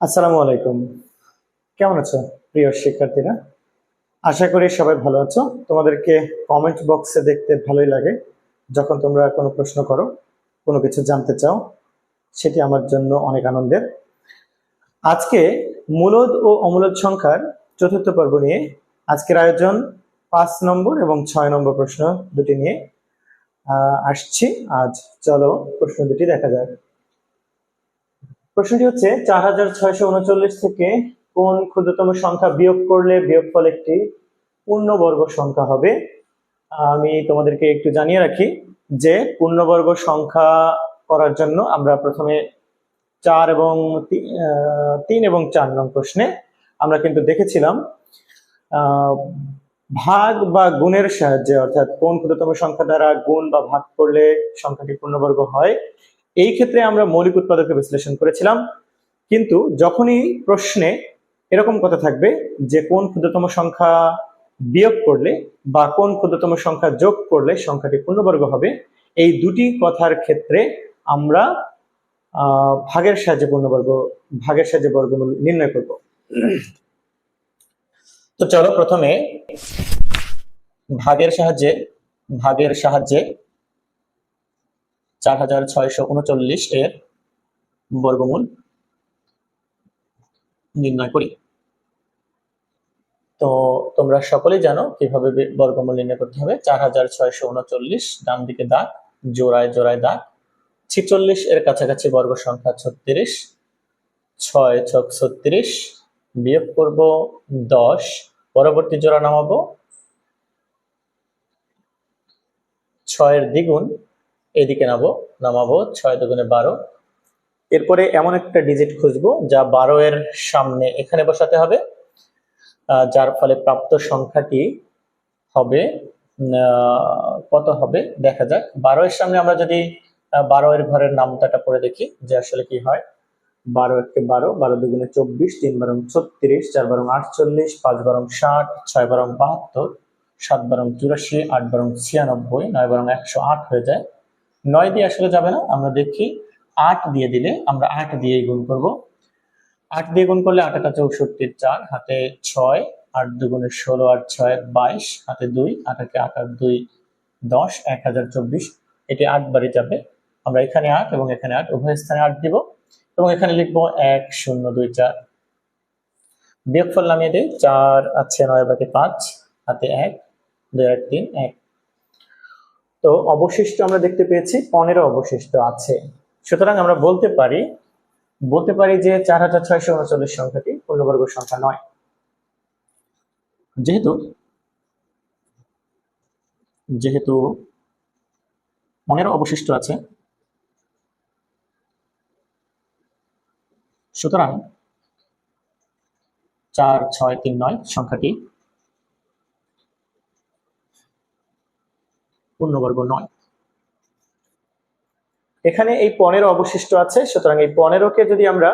আসসালামু আলাইকুম। কেমন আছো প্রিয় শিক্ষার্থীরা? আশা করি সবাই ভালো আছো। তোমাদেরকে কমেন্ট বক্সে দেখতে ভালোই লাগে। যখন তোমরা কোনো প্রশ্ন করো, কোনো কিছু জানতে চাও, সেটি আমার জন্য অনেক আনন্দের। আজকে মূলদ ও অমূলদ সংখ্যার চতুর্থ পর্ব নিয়ে আজকের আয়োজন পাঁচ নম্বর এবং ছয় নম্বর প্রশ্ন দুটি নিয়ে আসছি। আজ চলো প্রশ্ন দুটি দেখা যাক। প্রশ্নটি হচ্ছে, চার উনচল্লিশ থেকে কোন ক্ষুদ্রতম সংখ্যা বিয়োগ করলে বিয়োগ বিয়োগফল একটি পূর্ণবর্গ সংখ্যা হবে? আমি তোমাদেরকে একটু জানিয়ে রাখি যে পূর্ণবর্গ সংখ্যা করার জন্য আমরা প্রথমে চার এবং তিন এবং চার নং প্রশ্নে আমরা কিন্তু দেখেছিলাম ভাগ বা গুণের সাহায্যে, অর্থাৎ কোন ক্ষুদ্রতম সংখ্যা দ্বারা গুণ বা ভাগ করলে সংখ্যাটি পূর্ণবর্গ হয় এই ক্ষেত্রে আমরা মৌলিক উৎপাদকে বিশ্লেষণ করেছিলাম, কিন্তু যখনই প্রশ্নে এরকম কথা থাকবে যে কোন ক্ষুদ্রতম সংখ্যা বিয়োগ করলে বা কোন ক্ষুদ্রতম সংখ্যা যোগ করলে সংখ্যাটি পূর্ণবর্গ হবে, এই দুটি কথার ক্ষেত্রে আমরা ভাগের সাহায্যে পূর্ণবর্গ, ভাগের সাহায্যে বর্গমূল নির্ণয় করব। তো চলো প্রথমে ভাগের সাহায্যে ভাগের সাহায্যে চার হাজার ছয়শো উনচল্লিশ এর বর্গমূল নির্ণয় করি। তো তোমরা সকলেই জানো কীভাবে বর্গমূল নির্ণয় করতে হবে। চার হাজার ছয়শো উনচল্লিশ ডান দিকে দাগ, জোড়ায় জোড়ায় দাগ। ছিচল্লিশ এর কাছাকাছি বর্গ সংখ্যা ছত্রিশ, ছয় ছক ছত্রিশ, বিয়োগ করব দশ, পরবর্তী জোড়া নামাবো। ছয়ের দ্বিগুণ এদিকে নামবো নামাবো, ছয় দুগুণে বারো। এরপরে এমন একটা ডিজিট খুঁজবো যা বারো এর সামনে এখানে বসাতে হবে যার ফলে প্রাপ্ত সংখ্যাটি হবে কত হবে? দেখা যাক। বারো এর সামনে আমরা যদি বারো এর ঘরের নামটাটা পড়ে দেখি, যে আসলে কি হয়। বারো একটি বারো বারো দুগুণে চব্বিশ, তিন বারং ছত্রিশ, চার বারং আটচল্লিশ, পাঁচ বারং ষাট, ছয় বারং বাহাত্তর, সাত বারং চুরাশি, আট বারং ছিয়ানব্বই, নয় বারং একশো আট হয়ে যায়। নয় দিয়ে আসলে যাবে না, আমরা দেখি আট দিয়ে দিলে আমরা আট দিয়ে গুণ করব। আট দিয়ে গুণ করলে আট একটা চৌষট্টির চার, হাতে ছয়, আট দুগুণে ষোলো, আট ছয়, বাইশ, হাতে দুই, আটাকে আট আট দুই, দশ, এক হাজার চব্বিশ। এটি আট বারে যাবে। আমরা এখানে আট এবং এখানে আট, উভয় স্থানে আট দিব এবং এখানে লিখব এক, শূন্য, দুই, চার। বিয়োগফল নামিয়ে দিই, চার, আছে নয়, বাকি পাঁচ, হাতে এক, দুই, আট, তিন, এক তো অবশিষ্ট আমরা দেখতে পেয়েছি পনেরো অবশিষ্ট আছে। সুতরাং আমরা বলতে পারি বলতে পারি যে চার হাজার ছয়শো উনচল্লিশ সংখ্যাটি পূর্ণবর্গ সংখ্যা নয়। যেহেতু যেহেতু পনেরো অবশিষ্ট আছে, সুতরাং চার, ছয়, তিন, নয় সংখ্যাটি পূর্ণবর্গ নয়। এখানে এই পনেরো অবশিষ্ট আছে, সুতরাং এই পনেরোকে যদি আমরা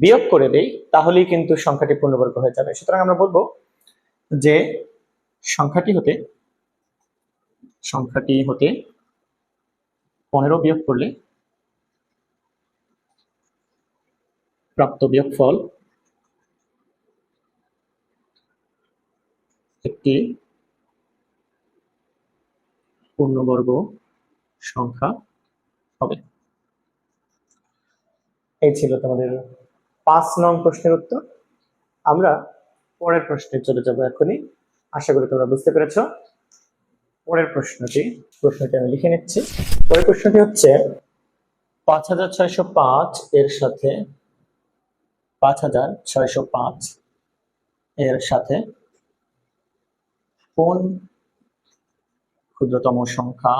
বিয়োগ করে দেই, তাহলেই কিন্তু সংখ্যাটি পূর্ণবর্গ হয়ে যাবে। সুতরাং আমরা বলব যে সংখ্যাটি হতে সংখ্যাটি হতে পনেরো বিয়োগ করলে প্রাপ্ত বিয়োগফল একটি পূর্ণবর্গ সংখ্যা হবে। এই ছিল তোমাদের পাঁচ নং প্রশ্নের উত্তর। আমরা পরের প্রশ্নে চলে যাব এখনই। আশা করি তোমরা বুঝতে পেরেছ। পরের প্রশ্নটি প্রশ্নটি আমি লিখে নিচ্ছি। পরের প্রশ্নটি হচ্ছে, পাঁচ হাজার ছয়শো পাঁচ এর সাথে, পাঁচ হাজার ছয়শো পাঁচ এর সাথে কোন ক্ষুদ্রতম সংখ্যা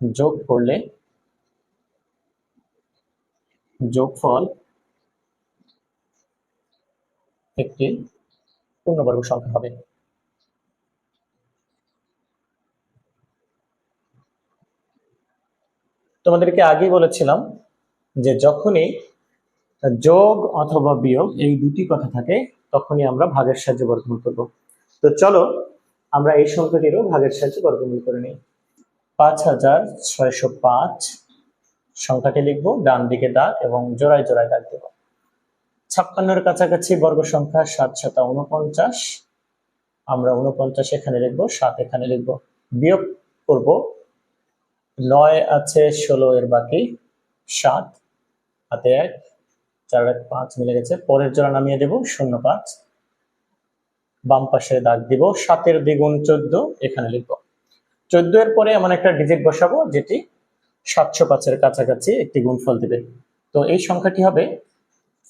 যোগ করলে যোগফল একটি পূর্ণবর্গ সংখ্যা হবে। তোমাদেরকে আগেই বলেছিলাম যে যখনই যোগ অথবা বিয়োগ এই দুটি কথা থাকে, তখনই আমরা ভাগের সাহায্যে বর্গমূল করব। তো চলো আমরা এই সংখ্যাটিরও ভাগের সাহায্যে বর্গমূল করে নিই। পাঁচ হাজার ছয়শো পাঁচ। সংখ্যাটি লিখব ডান দিকে দাগ এবং জোড়ায় জোড়ায় দাগ দেব। ছাপ্পান্নের কাছাকাছি বর্গ সংখ্যা সাত সাতা উনপঞ্চাশ আমরা উনপঞ্চাশ এখানে লিখব, সাত এখানে লিখব। বিয়োগ করব, নয় আছে ষোলো এর বাকি, সাত, হাতে এক, চার, এক, পাঁচ মিলে গেছে। পরের জোড়া নামিয়ে দেব, শূন্য পাঁচ। বাম পাশে দাগ দিব, সাতের দ্বিগুণ চোদ্দ, এখানে লিখব। চোদ্দ এর পরে এমন একটা ডিজিট বসাবো, যেটি সাতশো পাঁচের কাছাকাছি একটি গুণফল দিবে। তো এই সংখ্যাটি হবে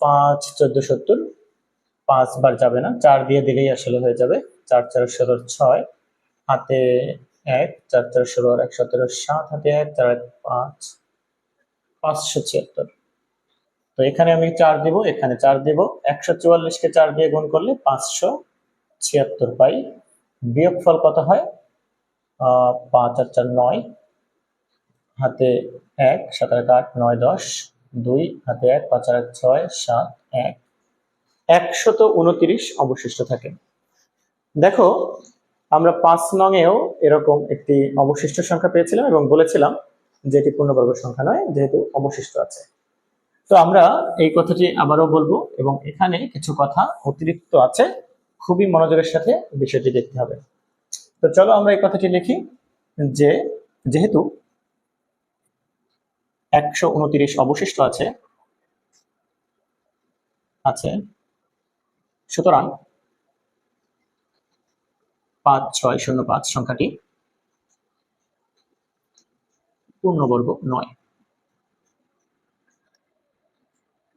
পাঁচ, চোদ্দ, সত্তর। পাঁচ বার যাবে না, চার দিয়ে দিলেই আসলে হয়ে যাবে। চার চার, ষোলো, ছয়, হাতে এক, চার চার, ষোলো এক, সতেরো, সাত, হাতে এক, চার, এক, পাঁচ, পাঁচশো ছিয়াত্তর। তো এখানে আমি চার দিব, এখানে চার দিব। একশো চুয়াল্লিশকে চার দিয়ে গুণ করলে পাঁচশো ছিয়াত্তর পাই বিয়োগফল কত হয়? পাঁচ আর চার নয়। হাতে এক, সাত এক আট, নয় দশ, দুই, হাতে এক, পাঁচ আর ছয়, সাত, এক। একশত উনত্রিশ অবশিষ্ট থাকে। দেখো, আমরা পাঁচ নংয়েও এরকম একটি অবশিষ্ট সংখ্যা পেয়েছিলাম এবং বলেছিলাম যে এটি পূর্ণবর্গ সংখ্যা নয়, যেহেতু অবশিষ্ট আছে। তো আমরা এই কথাটি আবারও বলব এবং এখানে কিছু কথা অতিরিক্ত আছে। খুবই মনোযোগের সাথে বিষয়টি দেখতে হবে। তো চলো আমরা এই কথাটি লিখি যে, যেহেতু একশো উনত্রিশ অবশিষ্ট আছে আছে, সুতরাং পাঁচ, ছয়, শূন্য, পাঁচ সংখ্যাটি পূর্ণবর্গ নয়।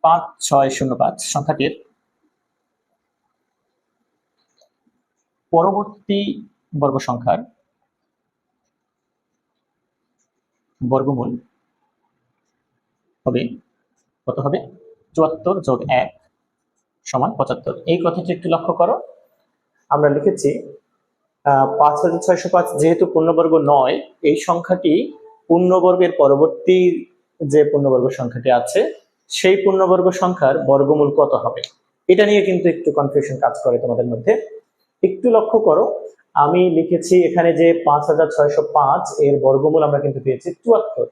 পাঁচ, ছয়, শূন্য, পাঁচ সংখ্যাটির পরবর্তী বর্গ সংখ্যার বর্গমূল হবে, কত হবে? চুয়াত্তর যোগ এক সমান পঁচাত্তর। এই কথাটি একটু লক্ষ্য করো। আমরা লিখেছি পাঁচ হাজার ছয়শো পাঁচ যেহেতু পূর্ণবর্গ নয়, এই সংখ্যাটি পূর্ণবর্গের পরবর্তী যে পূর্ণবর্গ সংখ্যাটি আছে, সেই পূর্ণবর্গ সংখ্যার বর্গমূল কত হবে? এটা নিয়ে কিন্তু একটু কনফিউশন কাজ করে তোমাদের মধ্যে। একটু লক্ষ্য করো, আমি লিখেছি এখানে যে পাঁচ হাজার ছয়শো পাঁচ এর বর্গমূল আমরা কিন্তু পেয়েছি চুয়াত্তর।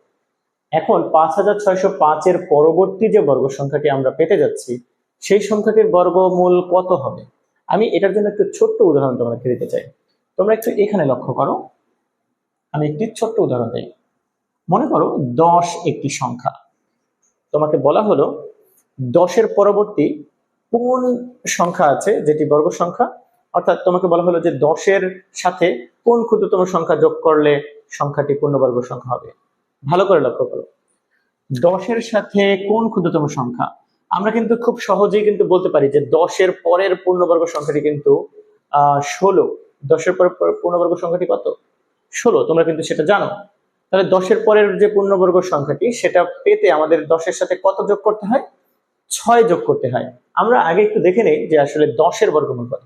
এখন পাঁচ হাজার ছয়শো পাঁচের পরবর্তী যে বর্গ সংখ্যাটি আমরা পেতে যাচ্ছি, সেই সংখ্যাটির বর্গমূল কত হবে? আমি এটার জন্য একটু ছোট্ট উদাহরণ তোমাকে দিতে চাই। তোমরা একটু এখানে লক্ষ্য করো। আমি একটি ছোট্ট উদাহরণ দিই। মনে করো দশ একটি সংখ্যা। তোমাকে বলা হলো দশের পরবর্তী কোন সংখ্যা আছে যেটি বর্গ সংখ্যা অর্থাৎ তোমাকে বলা হলো যে দশের সাথে কোন ক্ষুদ্রতম সংখ্যা যোগ করলে সংখ্যাটি পূর্ণবর্গ সংখ্যা হবে? ভালো করে লক্ষ্য করো। দশের সাথে কোন ক্ষুদ্রতম সংখ্যা? আমরা কিন্তু খুব সহজেই কিন্তু বলতে পারি যে দশের পরের পূর্ণবর্গ সংখ্যাটি কিন্তু আহ ষোলো। দশের পরের পর- পূর্ণবর্গ সংখ্যাটি কত? ষোলো। তোমরা কিন্তু সেটা জানো। তাহলে দশের পরের যে পূর্ণবর্গ সংখ্যাটি, সেটা পেতে আমাদের দশের সাথে কত যোগ করতে হয়? ছয় যোগ করতে হয়। আমরা আগে একটু দেখে নেই যে আসলে দশের বর্গমূল কত।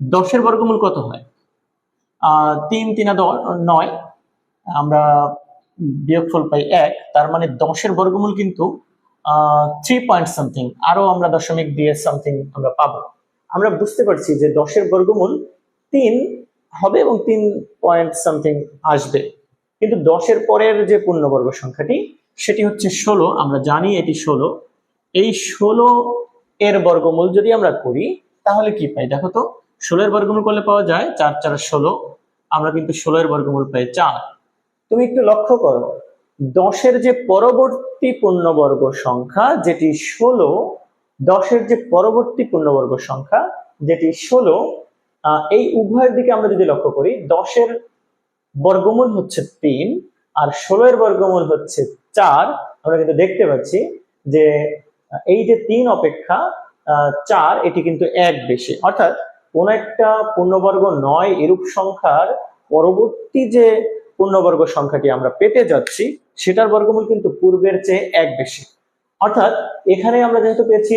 দশের বর্গমূল কত হয়? তিন তিনা নয়, আমরা বিয়োগফল পাই এক, তার মানে দশের বর্গমূল কিন্তু থ্রি পয়েন্ট সামথিং আরও আমরা দশমিক দিয়ে সামথিং আমরা পাবো। আমরা বুঝতে পারছি যে দশের বর্গমূল তিন হবে এবং তিন পয়েন্ট সামথিং আসবে। কিন্তু দশের পরের যে পূর্ণবর্গ সংখ্যাটি, সেটি হচ্ছে ষোলো, আমরা জানি এটি ষোলো। এই ষোলো এর বর্গমূল যদি আমরা করি, তাহলে কি পাই? দেখো তো ষোলো এর বর্গমূল করলে পাওয়া যায় চার চার ষোলো। আমরা কিন্তু ষোলো এর বর্গমূল পাই চার। তুমি একটু লক্ষ্য করো, দশের যে পরবর্তী পূর্ণবর্গ সংখ্যা যেটি ষোলো, দশের যে পরবর্তী পূর্ণবর্গ সংখ্যা যেটি ষোলো এই উভয়ের দিকে আমরা যদি লক্ষ্য করি, দশের বর্গমূল হচ্ছে তিন আর ষোলো এর বর্গমূল হচ্ছে চার। আমরা কিন্তু দেখতে পাচ্ছি যে এই যে তিন অপেক্ষা চার, এটি কিন্তু এক বেশি। অর্থাৎ কোন একটা পূর্ণবর্গ নয় এরূপ সংখ্যার পরবর্তী যে পূর্ণবর্গ সংখ্যাটি আমরা পেতে যাচ্ছি, সেটার বর্গমূল কিন্তু পূর্বের চেয়ে এক বেশি। অর্থাৎ এখানে আমরা যেহেতু পেয়েছি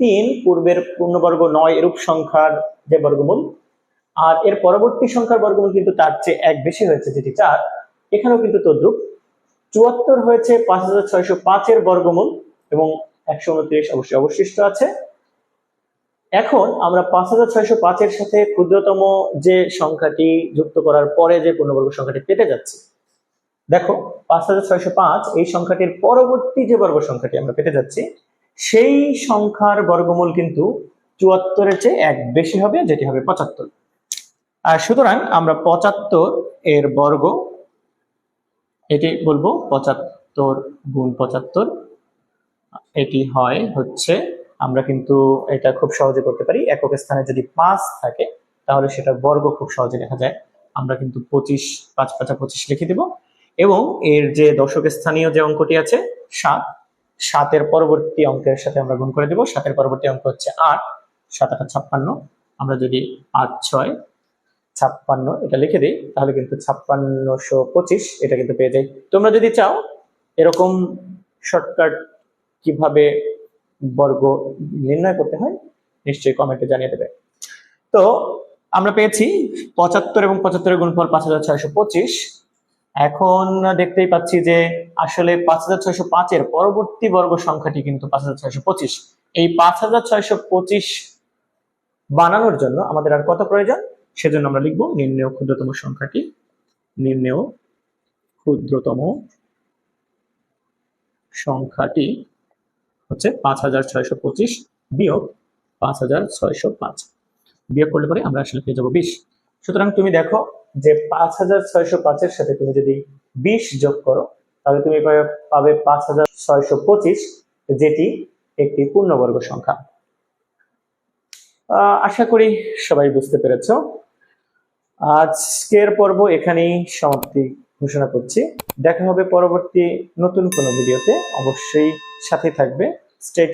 তিন, পূর্বের পূর্ণবর্গ নয় এরূপ সংখ্যার যে বর্গমূল, আর এর পরবর্তী সংখ্যার বর্গমূল কিন্তু তার চেয়ে এক বেশি হয়েছে, যেটি চার, এখানেও কিন্তু তদ্রুপ। চুয়াত্তর হয়েছে পাঁচ হাজার ছয়শো পাঁচের বর্গমূল এবং একশো উনত্রিশ অবশ্যই অবশিষ্ট আছে। এখন আমরা পাঁচ হাজার ছয়শো পাঁচের সাথে ক্ষুদ্রতম যে সংখ্যাটি যুক্ত করার পরে যে পূর্ণবর্গ সংখ্যাটি পেতে যাচ্ছি, দেখো পাঁচ হাজার ছয়শো পাঁচ এই সংখ্যাটির পরবর্তী যে বর্গ সংখ্যাটি আমরা পেতে যাচ্ছি, সেই সংখ্যার বর্গমূল কিন্তু চুয়াত্তরের চেয়ে এক বেশি হবে, যেটি হবে পঁচাত্তর। আর সুতরাং আমরা পঁচাত্তর এর বর্গ, এটি বলব পঁচাত্তর গুণ পঁচাত্তর, এটি হয় হচ্ছে আমরা কিন্তু এটা খুব সহজে করতে পারি। একক স্থানে যদি পাঁচ থাকে, তাহলে সেটার বর্গ খুব সহজে লেখা যায়। আমরা কিন্তু পঁচিশ, পাঁচ, পাঁচা পঁচিশ লিখে দিব। এবং এর যে দশক স্থানীয় যে অঙ্কটি আছে, সাত, সাতের পরবর্তী অঙ্কের সাথে আমরা গুণ করে দেব। সাতের পরবর্তী অঙ্ক হচ্ছে আট, সাত, আট ছাপ্পান্ন। আমরা যদি পাঁচ, ছয়, ছাপ্পান্ন এটা লিখে দিই, তাহলে কিন্তু ছাপ্পান্নশো পঁচিশ এটা কিন্তু পেয়ে যাই। তোমরা যদি চাও, এরকম শর্টকাট কীভাবে বর্গ নির্ণয় করতে হয়, নিশ্চয়ই কমেন্টে জানিয়ে দেবে। তো আমরা পেয়েছি পঁচাত্তর এবং পঁচাত্তরের গুণফল পাঁচ হাজার ছয়শো পঁচিশ। এখন দেখতেই পাচ্ছি যে আসলে পাঁচ হাজার ছয়শো পাঁচের পরবর্তী বর্গ সংখ্যাটি কিন্তু পাঁচ হাজার ছয়শো পঁচিশ। এই পাঁচ হাজার ছয়শো পঁচিশ বানানোর জন্য আমাদের আর কত প্রয়োজন? সেজন্য আমরা লিখব নির্ণেয় ক্ষুদ্রতম সংখ্যাটি। নির্ণেয় ক্ষুদ্রতম সংখ্যাটি হচ্ছে পাঁচ হাজার ছয়শো পঁচিশ বিয়োগ পাঁচ হাজার ছয়শো পাঁচ। বিয়োগ করলে পরে আমরা আসলে পেয়ে যাব বিশ। সুতরাং তুমি দেখো যে পাঁচ হাজার ছয়শো পাঁচের সাথে তুমি যদি বিশ যোগ করো, তাহলে তুমি পাবে- পাঁচ হাজার ছয়শো পঁচিশ, যেটি একটি পূর্ণবর্গ সংখ্যা। আশা করি সবাই বুঝতে পেরেছ। আজকের পর্ব এখানেই সমাপ্তি ঘোষণা করছি। দেখা হবে পরবর্তী নতুন কোনো ভিডিওতে। অবশ্যই সাথে থাকবে। স্টে